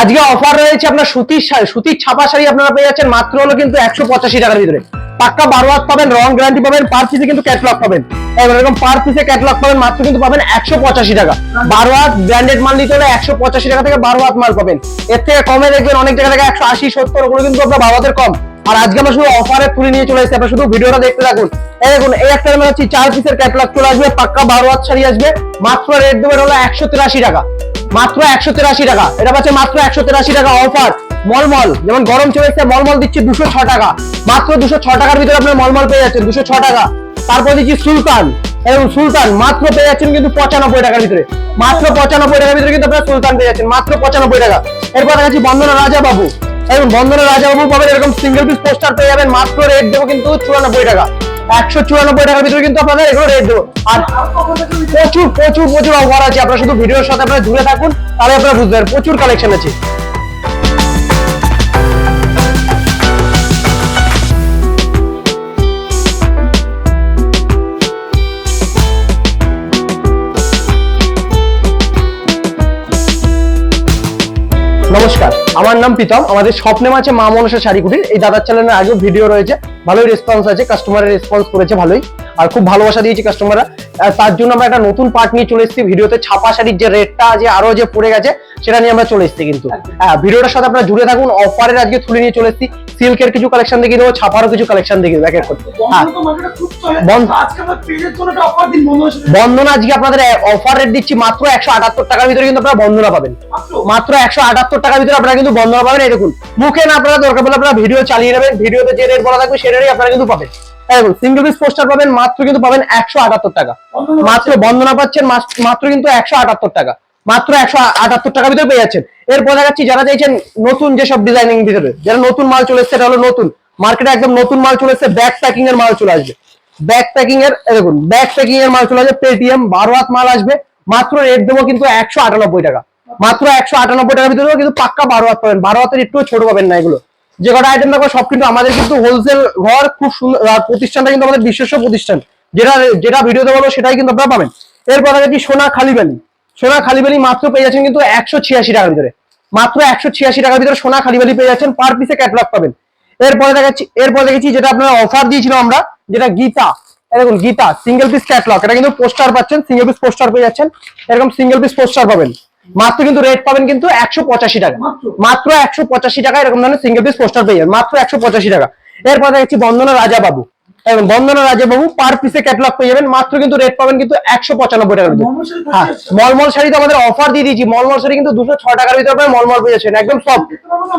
আজকে অফার রয়েছে আপনার সুতির শাড়ি, সুতির ছাপা শাড়ি আপনারা পেয়ে যাচ্ছেন, মাত্র হলো কিন্তু একশো পঁচাশি টাকার ভিতরে। পাক্কা বারো হাত পাবেন, রং গ্যারান্টি পাবেন পার পিসে কিন্তু ক্যাটলগ পাবেন। এরকম পার পিসে ক্যাটলগ পাবেন, মাত্র কিন্তু পাবেন একশো পঁচাশি টাকা। বারো হাত ব্র্যান্ডেড মাল নিতে হলে একশো পঁচাশি টাকা থেকে বারো হাত মাল পাবেন। এর থেকে কমে দেখবেন, অনেক জায়গা থেকে একশো আশি, সত্তর, ওগুলো কিন্তু আপনার হাতের কম। আর আজকে আমরা শুধু অফারে তুলে নিয়ে চলে এসেছি, আপনারা শুধু ভিডিওটা দেখতে থাকুন। এই দেখুন, এই একটা মানে হচ্ছে চার পিসের ক্যাটলগ চলে আসবে, পাক্কা বারো হাত শাড়ি আসবে, মাত্র রেট দেবেন হলো একশো তিরাশি টাকা। মাত্র একশো তেরাশি টাকা। এটা পাচ্ছে মাত্র একশো তেরাশি টাকা অফার মলমল, যেমন গরম চলে এসছে, মলমল দিচ্ছে দুশো ছ টাকা। মাত্র দুশো ছ টাকার ভিতরে আপনার মলমল পেয়ে যাচ্ছেন দুশো ছ টাকা। তারপর দিচ্ছি সুলতান। এবং সুলতান মাত্র পেয়ে যাচ্ছেন কিন্তু পঁচানব্বই টাকার ভিতরে। মাত্র পঁচানব্বই টাকার ভিতরে কিন্তু আপনার সুলতান পেয়ে যাচ্ছেন। মাত্র পঁচানব্বই টাকা। এরপর দেখাচ্ছি বন্দনা রাজা বাবু এবং বন্দনা রাজা বাবু পাবেন এরকম সিঙ্গেল পিস পোস্টার পেয়ে যাবেন। মাত্র রেট দেবো কিন্তু চুরানব্বই টাকা। একশো চুরানব্বই টাকার ভিতরে কিন্তু আপনাদের এগুলো রেট দেবো। আর প্রচুর প্রচুর প্রচুর অফার আছে। আপনারা শুধু ভিডিওর সাথে আপনারা থাকুন, তাহলে আপনারা বুঝতে পারবেন। প্রচুর কালেকশন আছে। নমস্কার, আমার নাম প্রীতম। আমাদের স্বপ্নে আছে মা মনসা শাড়ি কুটির এই দাদার চ্যানেলে আগেও ভিডিও রয়েছে। ভালোই রেসপন্স আছে কাস্টমারের রেসপন্স করেছে ভালোই। আর খুব ভালোবাসা দিয়েছে কাস্টমাররা তার জন্য আমরা একটা নতুন পার্ট নিয়ে চলে এসেছি ভিডিওতে। ছাপা শাড়ির যে রেটটা আছে আরও যে পড়ে গেছে সেটা নিয়ে আমরা চলে এসেছি কিন্তু। হ্যাঁ ভিডিওটার সাথে আপনারা জুড়ে থাকুন। অফারের আজকে তুলে নিয়ে চলে এসেছি। সিল্কের কিছু কালেকশন দেখিয়ে দেবো ছাপারও কিছু কালেকশন দেখিয়ে দেবো এক এক করে হ্যাঁ। বন্ধ- বন্ধনা আজকে আপনাদের অফার রেট দিচ্ছি মাত্র একশো আটাত্তর টাকার ভিতরে কিন্তু আপনারা বন্ধনা পাবেন। মাত্র? একশো আটাত্তর টাকার ভিতরে আপনারা কিন্তু বন্ধনা পাবেন। এই দেখুন মুখে না আপনারা দরকার পড়লে আপনারা ভিডিও চালিয়ে নেবেন। ভিডিওতে যে রেট বলা থাকবে সে সেটারই আপনারা কিন্তু পাবেন। এই দেখুন সিঙ্গেল পিস পোস্টার পাবেন, মাত্র কিন্তু পাবেন একশো আটাত্তর টাকা। মাত্র বন্ধনা পাচ্ছেন মাত্র কিন্তু একশো আটাত্তর টাকা। মাত্র একশো আটাত্তর টাকার ভিতরে পেয়ে যাচ্ছেন। এরপর দেখাচ্ছি যারা চাইছেন নতুন যেসব ডিজাইনিং ভিতরে, যারা নতুন মাল চলে এসছে হলো নতুন। মার্কেটে একদম নতুন মাল চলে এসছে প্যাকিং এর মাল চলে আসবে। ব্যাক প্যাকিং এর দেখুন ব্যাক প্যাকিং এর মাল চলে আসবে পেটিএম বারো হাত মাল আসবে, মাত্র রেট দেবো কিন্তু একশো আটানব্বই টাকা। মাত্র একশো আটানব্বই টাকার ভিতরে কিন্তু পাক্কা বারো হাত পাবেন। বারো হাতের একটু ছোট পাবেন না এগুলো। যে কটা আইটেম দেখো, সব কিন্তু আমাদের কিন্তু হোলসেল ঘর, খুব সুন্দর প্রতিষ্ঠানটা কিন্তু আমাদের বিশ্বস্ত প্রতিষ্ঠান। যেটা যেটা ভিডিওতে বলব সেটাই কিন্তু আপনারা পাবেন। এরপর দেখি সোনা খালিবালি সোনা খালিবালি মাত্র পেয়ে যাচ্ছেন কিন্তু একশো ছিয়াশি টাকার ভিতরে। মাত্র একশো ছিয়াশি টাকার ভিতরে সোনা খালিবালি পেয়ে যাচ্ছেন পার পিসে ক্যাটলগ পাবেন। এরপরে দেখাচ্ছি, এরপর দেখেছি যেটা আপনারা অফার দিয়েছিলাম আমরা, যেটা গীতা। দেখুন, গীতা সিঙ্গেল পিস ক্যাটলগ এটা কিন্তু পোস্টার পাচ্ছেন সিঙ্গেল পিস পোস্টার পেয়ে যাচ্ছেন। এরকম সিঙ্গেল পিস পোস্টার পাবেন। মাত্র কিন্তু রেট পাবেন কিন্তু একশো পঁচাশি টাকা। মাত্র? একশো পঁচাশি টাকা এরকম ধরনের সিঙ্গেল পিস পোস্টার পেয়ে যাবেন। মাত্র একশো পঁচাশি টাকা। এরপর দেখছি বন্দনা রাজা বাবু বন্দনা রাজা বাবু পার পিসে ক্যাটলগ পেয়ে যাবেন। মাত্র কিন্তু রেট পাবেন কিন্তু একশো পঁচানব্বই টাকার ভিতরে হ্যাঁ মলমল শাড়ি তো আমাদের অফার দিয়ে দিয়েছি। মলমল শাড়ি কিন্তু দুশো ছ টাকার ভিতরে আপনার মলমল পেয়ে যাচ্ছেন। একদম সব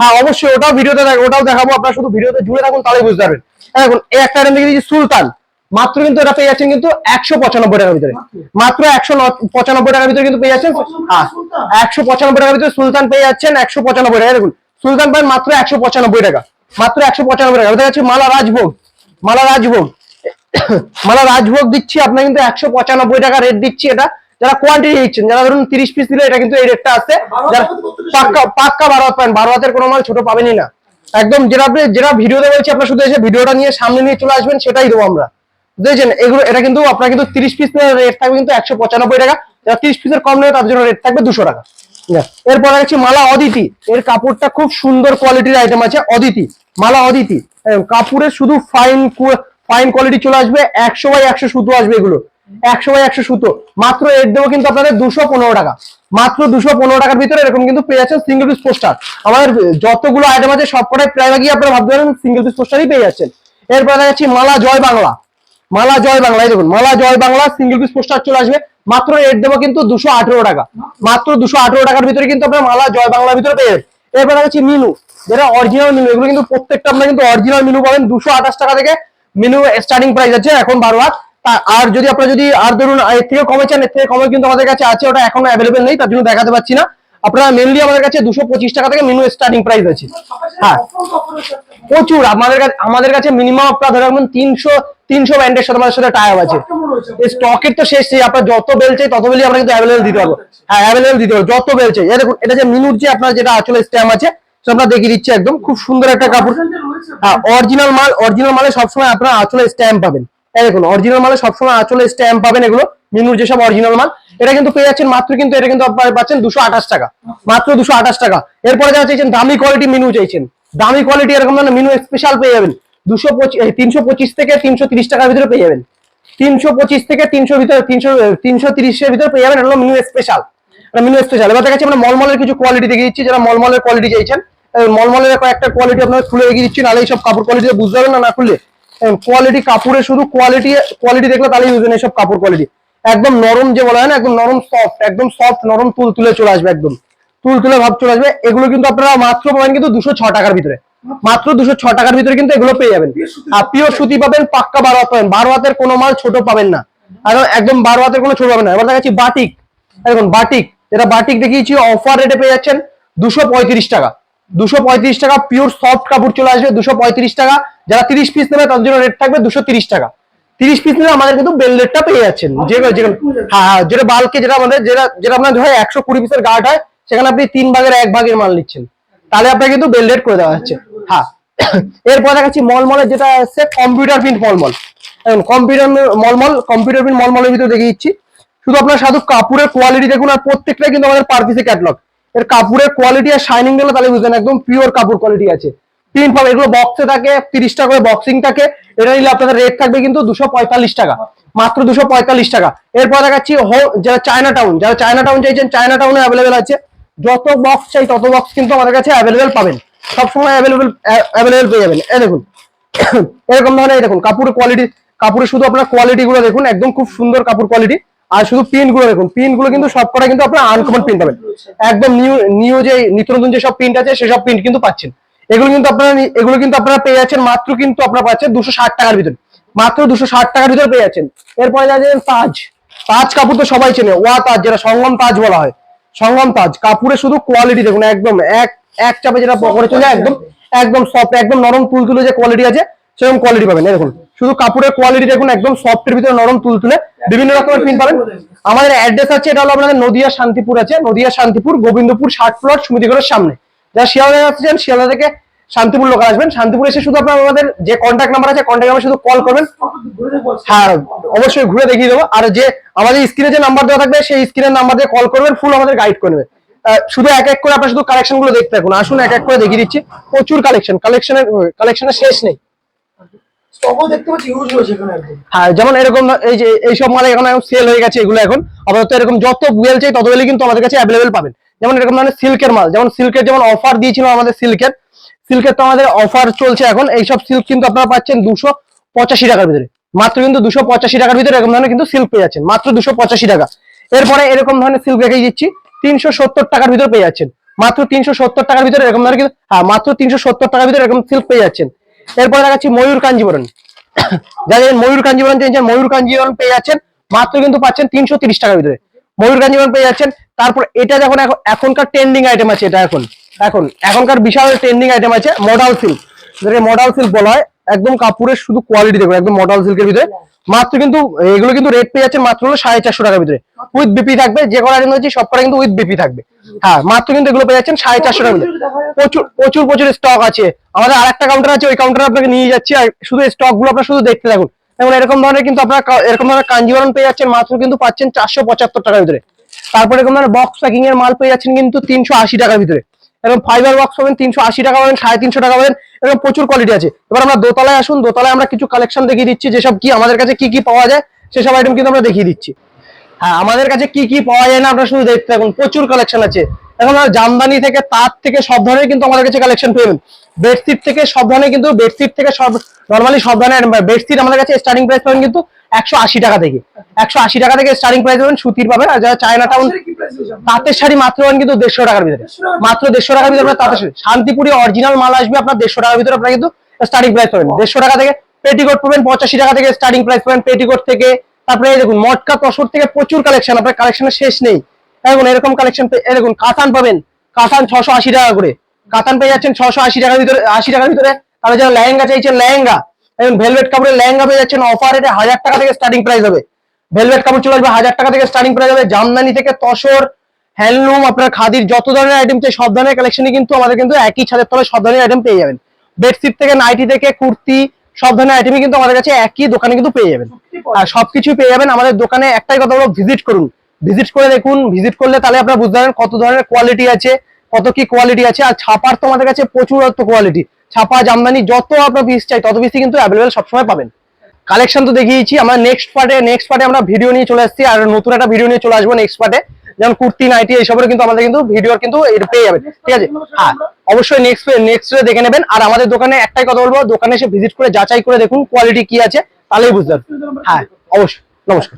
হ্যাঁ অবশ্যই ওটাও ভিডিওতে ওটাও দেখাবো। আপনারা শুধু ভিডিওতে জুড়ে থাকুন তাহলে বুঝতে পারবেন। এই দেখুন এই একটা দিয়েছি সুলতান। মাত্র কিন্তু এটা পেয়ে যাচ্ছেন কিন্তু একশো পঁচানব্বই টাকার ভিতরে। মাত্র? একশো পঁচানব্বই টাকার ভিতরে কিন্তু পেয়ে যাচ্ছেন হ্যাঁ একশো পঁচানব্বই টাকার ভিতরে সুলতান পেয়ে যাচ্ছেন একশো পঁচানব্বই টাকা। দেখুন সুলতান পান মাত্র একশো পঁচানব্বই টাকা। মাত্র একশো পঁচানব্বই টাকা। দেখা যাচ্ছে মালা রাজভোগ মালা রাজভোগ। মালা রাজভোগ দিচ্ছি আপনার কিন্তু একশো পঁচানব্বই টাকা রেট দিচ্ছি এটা। যারা কোয়ান্টিটি দিচ্ছেন যারা ধরুন তিরিশ পিস দিলে এটা কিন্তু এই রেটটা আছে। যারা পাক্কা পাক্কা বারো হাত পাবেন। বারো হাতের কোনো মাল ছোট পাবেনই না। একদম যেটা আপনি যেটা ভিডিওতে বলছি আপনার শুধু এসে ভিডিওটা নিয়ে সামনে নিয়ে চলে আসবেন সেটাই দেবো আমরা। বুঝেছেন এগুলো, এটা কিন্তু আপনার কিন্তু তিরিশ পিস রেট থাকবে কিন্তু একশো পঁচানব্বই টাকা। যারা তিরিশ পিসের কম নেবে তার জন্য রেট থাকবে দুশো টাকা। এরপর আছে মালা অদিতি। এর কাপড়টা খুব সুন্দর কোয়ালিটির আইটেম আছে, অদিতি। মালা অদিতি। কাপড়ের শুধু ফাইন ফাইন কোয়ালিটি চলে আসবে, একশো বাই একশো সুতো আসবে এগুলো। একশো বাই একশো সুতো। মাত্র রেট দেবো কিন্তু আপনাদের দুশো পনেরো টাকা। মাত্র দুশো পনেরো টাকার ভিতরে এরকম কিন্তু পেয়ে যাচ্ছেন সিঙ্গেল পিস পোস্টার আমাদের যতগুলো আইটেম আছে, সবকটাই প্রায় ভাগই আপনারা ভাবতে পারেন সিঙ্গেল পিস পোস্টারই পেয়ে যাচ্ছেন। এরপর দেখাচ্ছি মালা জয় বাংলা। মালা জয় বাংলা দেখুন, মালা জয় বাংলা সিঙ্গেল পিস পোস্টার চলে আসবে। মাত্র রেট দেবো কিন্তু দুশো আঠেরো টাকা। মাত্র দুশো আঠেরো টাকার ভিতরে কিন্তু আপনার মালা জয় বাংলার ভিতরে পেয়ে এরপর দেখাচ্ছি মিনু, যেটা অরিজিনাল মিনু, এগুলো কিন্তু প্রত্যেকটা আপনার কিন্তু অরিজিনাল মিনু পাবেন দুশো আঠাশ টাকা থেকে। মিনু স্টার্টিং প্রাইস আছে এখন বারো হাত। আর যদি আপনারা যদি আর ধরুন এর থেকে কমে চান, এর থেকে কমে কিন্তু আমাদের কাছে আছে, ওটা এখনও অ্যাভেলেবেল নেই, তার জন্য দেখাতে পাচ্ছি না। আপনারা মেনলি আমাদের কাছে দুশো পঁচিশ টাকা থেকে মিনু স্টার্টিং প্রাইস আছে। হ্যাঁ। প্রচুর, আমাদের কাছে আমাদের কাছে মিনিমাম আপনার ধরে রাখবেন তিনশো তিনশো ব্যান্ডের সাথে আমাদের সাথে টাইপ আছে। স্টকের তো শেষ নেই আপনার যত বেল চাই তত বেলই আমরা কিন্তু অ্যাভেলেবল দিতে পারব। হ্যাঁ অ্যাভেলেবল দিতে পারব যত বেল চাই। দেখুন এটা যে মিনুর যে আপনার যেটা আসলে স্ট্যাম্প আছে আমরা দেখিয়ে দিচ্ছি একদম খুব সুন্দর একটা কাপড়। হ্যাঁ অরিজিনাল মাল অরিজিনাল মালে সবসময় আপনার আঁচলে স্ট্যাম্প পাবেন। এই দেখুন অরিজিনাল মালে সবসময় আঁচলে স্ট্যাম্প পাবেন এগুলো মিনুর যেসব অরিজিনাল মাল। এটা কিন্তু পেয়ে যাচ্ছেন মাত্র কিন্তু এটা কিন্তু আপনারা পাচ্ছেন দুশো আঠাশ টাকা। মাত্র দুশো আঠাশ টাকা। এরপরে যারা চাইছেন দামি কোয়ালিটি মিনু চাইছেন। দামি কোয়ালিটি এরকম ধরনের মেনু স্পেশাল পেয়ে যাবেন। দুশো পঁচিশ তিনশো পঁচিশ থেকে তিনশো তিরিশ টাকার ভিতরে পেয়ে যাবেন। তিনশো পঁচিশ থেকে তিনশো ভিতরে, তিনশো তিনশো তিরিশের ভিতরে পেয়ে যাবেন। এটা হলো মিনু স্পেশাল মিনু স্পেশাল এবার দেখাচ্ছি আমরা মলমলের কিছু কোয়ালিটি দেখিয়ে দিচ্ছি। যারা মলমলের কোয়ালিটি চাইছেন মলমলের কয়েকটা কোয়ালিটি আপনারা খুলে দেখিয়ে দিচ্ছি। নাহলে এইসব কাপড় কোয়ালিটি বুঝতে পারবেন না না খুললে। কোয়ালিটি কাপড়ে শুধু কোয়ালিটি কোয়ালিটি দেখলে তাহলেই বুঝবেন এইসব কাপড় কোয়ালিটি একদম নরম যে বলা হয় না, একদম নরম সফট একদম সফট নরম তুল তুলে চলে আসবে একদম। তুল তুলে ভাব চলে আসবে। এগুলো কিন্তু আপনারা মাত্র পাবেন কিন্তু দুশো ছ টাকার ভিতরে। মাত্র দুশো ছ টাকার ভিতরে কিন্তু এগুলো পেয়ে যাবেন। আর পিওর সুতি পাবেন পাক্কা বারো হাত পাবেন বারো হাতের কোনো মাল ছোট পাবেন না। আর একদম বারো হাতের কোনো ছোট পাবেন না। এবার দেখাচ্ছি বাটিক। দেখুন বাটিক। যেটা বাটিক দেখিয়েছি অফার রেটে পেয়ে যাচ্ছেন দুশো পঁয়ত্রিশ টাকা। দুশো পঁয়ত্রিশ টাকা পিওর সফট কাপড় চলে আসবে দুশো পঁয়ত্রিশ টাকা। যারা তিরিশ পিস নেবে তার জন্য রেট থাকবে দুশো তিরিশ টাকা। তিরিশ পিস নিলে আমাদের কিন্তু বেল রেটটা পেয়ে যাচ্ছেন। যে হ্যাঁ হ্যাঁ যেটা বালকে যেটা আমাদের যেটা যেটা আপনার হয় একশো কুড়ি পিসের গার্ড হয় সেখানে আপনি তিন ভাগের এক ভাগের মাল নিচ্ছেন। তাহলে আপনাকে কিন্তু বেল রেট করে দেওয়া হচ্ছে। হ্যাঁ। এরপর দেখাচ্ছি মলমলের যেটা আছে কম্পিউটার প্রিন্ট মলমল। কম্পিউটার মলমল কম্পিউটার প্রিন্ট মলমলের ভিতরে দেখিয়ে দিচ্ছি। শুধু আপনার শুধু কাপড়ের কোয়ালিটি দেখুন, আর প্রত্যেকটাই কিন্তু আমাদের পার ক্যাটলগ এর কাপড়ের কোয়ালিটি আর শাইনিংগুলো তাহলে বুঝলেন একদম পিওর কাপড় কোয়ালিটি আছে। প্রিন্ট পাবে এগুলো বক্সে থাকে, তিরিশ টাকা করে বক্সিং থাকে। এটা নিলে আপনাদের রেট থাকবে কিন্তু দুশো পঁয়তাল্লিশ টাকা, মাত্র দুশো পঁয়তাল্লিশ টাকা। এরপর দেখাচ্ছি যারা চায়না টাউন যারা চায়না টাউন চাইছেন চায়না টাউনে অ্যাভেলেবেল আছে। যত বক্স চাই, তত বক্স কিন্তু আমাদের কাছে অ্যাভেলেবেল পাবেন। সবসময় অ্যাভেলেবেল অ্যাভেলেবেল পেয়ে যাবেন। এই দেখুন, এরকম ধরনের এই দেখুন কাপড়ের কোয়ালিটি কাপড়ের শুধু আপনার কোয়ালিটি গুলো দেখুন, একদম খুব সুন্দর কাপড় কোয়ালিটি আর শুধু প্রিন্টগুলো দেখুন প্রিন্টগুলো কিন্তু সব কটা কিন্তু আপনার আনকমন প্রিন্ট পাবেন। একদম নিউ নিউ যে নিত্য নতুন যেসব প্রিন্ট আছে, সেসব প্রিন্ট কিন্তু পাচ্ছেন। এগুলো কিন্তু আপনারা এগুলো কিন্তু আপনারা পেয়ে যাচ্ছেন, মাত্র কিন্তু আপনারা পাচ্ছেন দুশো ষাট টাকার ভিতরে। মাত্র দুশো ষাট টাকার ভিতরে পেয়ে যাচ্ছেন। এরপরে যাচ্ছেন তাজ তাজ কাপড় তো সবাই চেনে, ওয়া তাজ, যেটা সঙ্গম তাজ বলা হয়। সঙ্গম তাজ কাপড়ের শুধু কোয়ালিটি দেখুন, একদম এক এক চাপে যেটা পকড়ে চলে একদম একদম সফট একদম নরম তুলতুলে যে কোয়ালিটি আছে সেরকম কোয়ালিটি পাবেন। এই দেখুন শুধু কাপড়ের কোয়ালিটি দেখুন একদম সফটের ভিতরে নরম তুলতুলে বিভিন্ন রকমের প্রিন্ট পাবেন। আমাদের অ্যাড্রেস আছে এটা হলো আপনাদের নদিয়া শান্তিপুর আছে নদিয়া শান্তিপুর গোবিন্দপুর ষাট প্লট সমিতিগড়ের সামনে। যারা শিয়ালদা যাচ্ছেন শিয়ালদা থেকে শান্তিপুর লোকাল আসবেন। শান্তিপুর এসে শুধু আপনার আমাদের যে কন্ট্যাক্ট নাম্বার আছে কন্ট্যাক্ট নাম্বার শুধু কল করবেন। হ্যাঁ অবশ্যই ঘুরে দেখিয়ে দেবো। আর যে আমাদের স্ক্রিনে যে নাম্বার দেওয়া থাকবে সেই স্ক্রিনের নাম্বার দিয়ে কল করবেন ফুল আমাদের গাইড করে নেবে। আহ, শুধু এক এক করে আপনার শুধু কালেকশনগুলো দেখতে থাকুন। আসুন এক এক করে দেখিয়ে দিচ্ছি। প্রচুর কালেকশন কালেকশনের কালেকশনের শেষ নেই। হ্যাঁ যেমন এরকম এই যে এইসব মাল এখন সেল হয়ে গেছে এগুলো এখন। আপাতত এরকম যত চাই তত কিন্তু আমাদের কাছে অ্যাভেলেবেল পাবেন। যেমন এরকম ধরনের সিল্কের মাল যেমন সিল্কের যেমন অফার দিয়েছিল আমাদের সিল্কের সিল্কের তো আমাদের অফার চলছে এখন। এইসব সিল্ক কিন্তু আপনারা পাচ্ছেন দুশো পঁচাশি টাকার ভিতরে। মাত্র কিন্তু দুশো পঁচাশি টাকার ভিতরে এরকম ধরনের কিন্তু সিল্ক পেয়ে যাচ্ছেন। মাত্র দুশো পঁচাশি টাকা। এরপরে এরকম ধরনের সিল্ক রেখে দিচ্ছি। তিনশো সত্তর টাকার ভিতরে পেয়ে যাচ্ছেন। মাত্র তিনশো সত্তর টাকার ভিতরে এরকম ধরনের কিন্তু হ্যাঁ মাত্র তিনশো সত্তর টাকার ভিতরে এরকম সিল্ক পেয়ে যাচ্ছেন। এরপরে দেখাচ্ছি ময়ূর কাঞ্জিবরণ। যাদের ময়ূর কাঞ্জিবরণ চেয়েছেন ময়ূর কাঞ্জিবরণ পেয়ে যাচ্ছেন, মাত্র কিন্তু পাচ্ছেন তিনশো তিরিশ টাকার ভিতরে। ময়ূর কাঞ্জিবরণ পেয়ে যাচ্ছেন, তারপর এটা যখন এখন- এখনকার ট্রেন্ডিং আইটেম আছে এটা এখন। এখন, এখনকার বিশাল ট্রেন্ডিং আইটেম আছে মডাল সিল্ক যেটাকে মডাল সিল্ক বলা হয়, একদম কাপড়ের শুধু কোয়ালিটি দেখুন, একদম মডাল সিল্কের ভিতরে। মাত্র কিন্তু এগুলো কিন্তু রেট পেয়ে যাচ্ছেন মাত্র হলো সাড়ে চারশো টাকার ভিতরে। উইথ বিপি থাকবে যে কটা আইটেম হচ্ছে সব কটা কিন্তু উইথ বিপি থাকবে। হ্যাঁ মাত্র কিন্তু এগুলো পেয়ে যাচ্ছেন সাড়ে চারশো টাকার ভিতরে। প্রচুর প্রচুর প্রচুর স্টক আছে। আমাদের আরেকটা কাউন্টার আছে ওই কাউন্টারে আপনাকে নিয়ে যাচ্ছি। আর শুধু স্টকগুলো আপনার শুধু দেখতে থাকুন। এবং এরকম ধরনের কিন্তু আপনার এরকম ধরনের কাঞ্জিবরণ পেয়ে যাচ্ছেন মাত্র কিন্তু পাচ্ছেন চারশো পঁচাত্তর টাকার ভিতরে। তারপরে এরকম ধরনের বক্স প্যাকিং এর মাল পেয়ে যাচ্ছেন কিন্তু তিনশো আশি টাকার ভিতরে। এবং ফাইবার বক্স পাবেন তিনশো আশি টাকা পাবেন, সাড়ে তিনশো টাকা পাবেন এরকম প্রচুর কোয়ালিটি আছে। এবার আমরা দোতলায় আসুন, দোতলায় আমরা কিছু কালেকশন দেখিয়ে দিচ্ছি, যেসব কি আমাদের কাছে কি কি পাওয়া যায়, সেসব আইটেম কিন্তু আমরা দেখিয়ে দিচ্ছি। হ্যাঁ আমাদের কাছে কি কি পাওয়া যায় না, আপনারা শুধু দেখতে থাকুন, প্রচুর কালেকশন আছে। এখন জামদানি থেকে তার থেকে সব ধরনের কিন্তু আমাদের কাছে কালেকশন পেয়ে বেডশিট থেকে সব ধরনের কিন্তু বেডশিট থেকে সব নর্মালি সব ধরনের বেডশিট আমাদের কাছে স্টার্টিং প্রাইস পাবেন কিন্তু একশো আশি টাকা থেকে। একশো আশি টাকা থেকে স্টার্টিং প্রাইস পাবেন সুতির পাবেন। আর যারা চায়না টাউন তাঁতের শাড়ি মাত্র পাবেন কিন্তু দেড়শো টাকার ভিতরে। মাত্র দেড়শো টাকার ভিতরে তাঁতের শাড়ি। শান্তিপুরি অরিজিনাল মাল আসবে আপনার দেড়শো টাকার ভিতরে আপনার কিন্তু স্টার্টিং প্রাইস পাবেন। দেড়শো টাকা থেকে পেটিকোট পাবেন পঁচাশি টাকা থেকে স্টার্টিং প্রাইস পাবেন পেটিকোট থেকে। তারপরে দেখুন মটকা তসর থেকে প্রচুর কালেকশন আপনার কালেকশনের শেষ নেই। এখন এরকম কালেকশন দেখুন কাতান পাবেন। কাতান ছশো আশি টাকা করে। কাতান পেয়ে যাচ্ছেন ছশো আশি টাকার ভিতরে আশি টাকার ভিতরে। তাহলে যারা লেহেঙ্গা চাইছেন লেহেঙ্গা। এখন ভেলভেট কাপড়ের লেহেঙ্গা পেয়ে যাচ্ছেন অফার রেটে হাজার টাকা থেকে স্টার্টিং প্রাইস হবে। ভেলভেট কাপড় চলে আসবে হাজার টাকা থেকে স্টার্টিং প্রাইস যাবে। জামদানি থেকে তসর হ্যান্ডলুম আপনার খাদির যত ধরনের আইটেম চাই সব ধরনের কালেকশনই কিন্তু আমাদের কিন্তু একই ছাদের তলায় সব ধরনের আইটেম পেয়ে যাবেন। বেডশিট থেকে নাইটি থেকে কুর্তি সব ধরনের আইটেমই কিন্তু আমাদের কাছে একই দোকানে কিন্তু পেয়ে যাবেন। আর সবকিছু পেয়ে যাবেন। আমাদের দোকানে একটাই কথা বলব ভিজিট করুন। ভিজিট করে দেখুন। ভিজিট করলে তাহলে আপনারা বুঝতে পারবেন কত ধরনের কোয়ালিটি আছে কত কি কোয়ালিটি আছে। আর ছাপার তো আমাদের কাছে প্রচুর অর্থ কোয়ালিটি ছাপা জামদানি যত আপনার পিস চাই তত পিসই কিন্তু অ্যাভেলেবেল সবসময় পাবেন। কালেকশন তো দেখিয়েছি আমরা নেক্সট পার্টে নেক্সট পার্টে আমরা ভিডিও নিয়ে চলে আসছি। আর নতুন একটা ভিডিও নিয়ে চলে আসব নেক্সট পার্টে যেমন কুর্তি, নাইটি এইসবের কিন্তু আমাদের কিন্তু ভিডিও কিন্তু এটা পেয়ে যাবে ঠিক আছে? হ্যাঁ অবশ্যই নেক্সট নেক্সট দেখে নেবেন। আর আমাদের দোকানে একটাই কথা বলব, দোকানে এসে ভিজিট করে, যাচাই করে দেখুন কোয়ালিটি কি আছে, তাহলেই বুঝতে হ্যাঁ অবশ্যই। নমস্কার।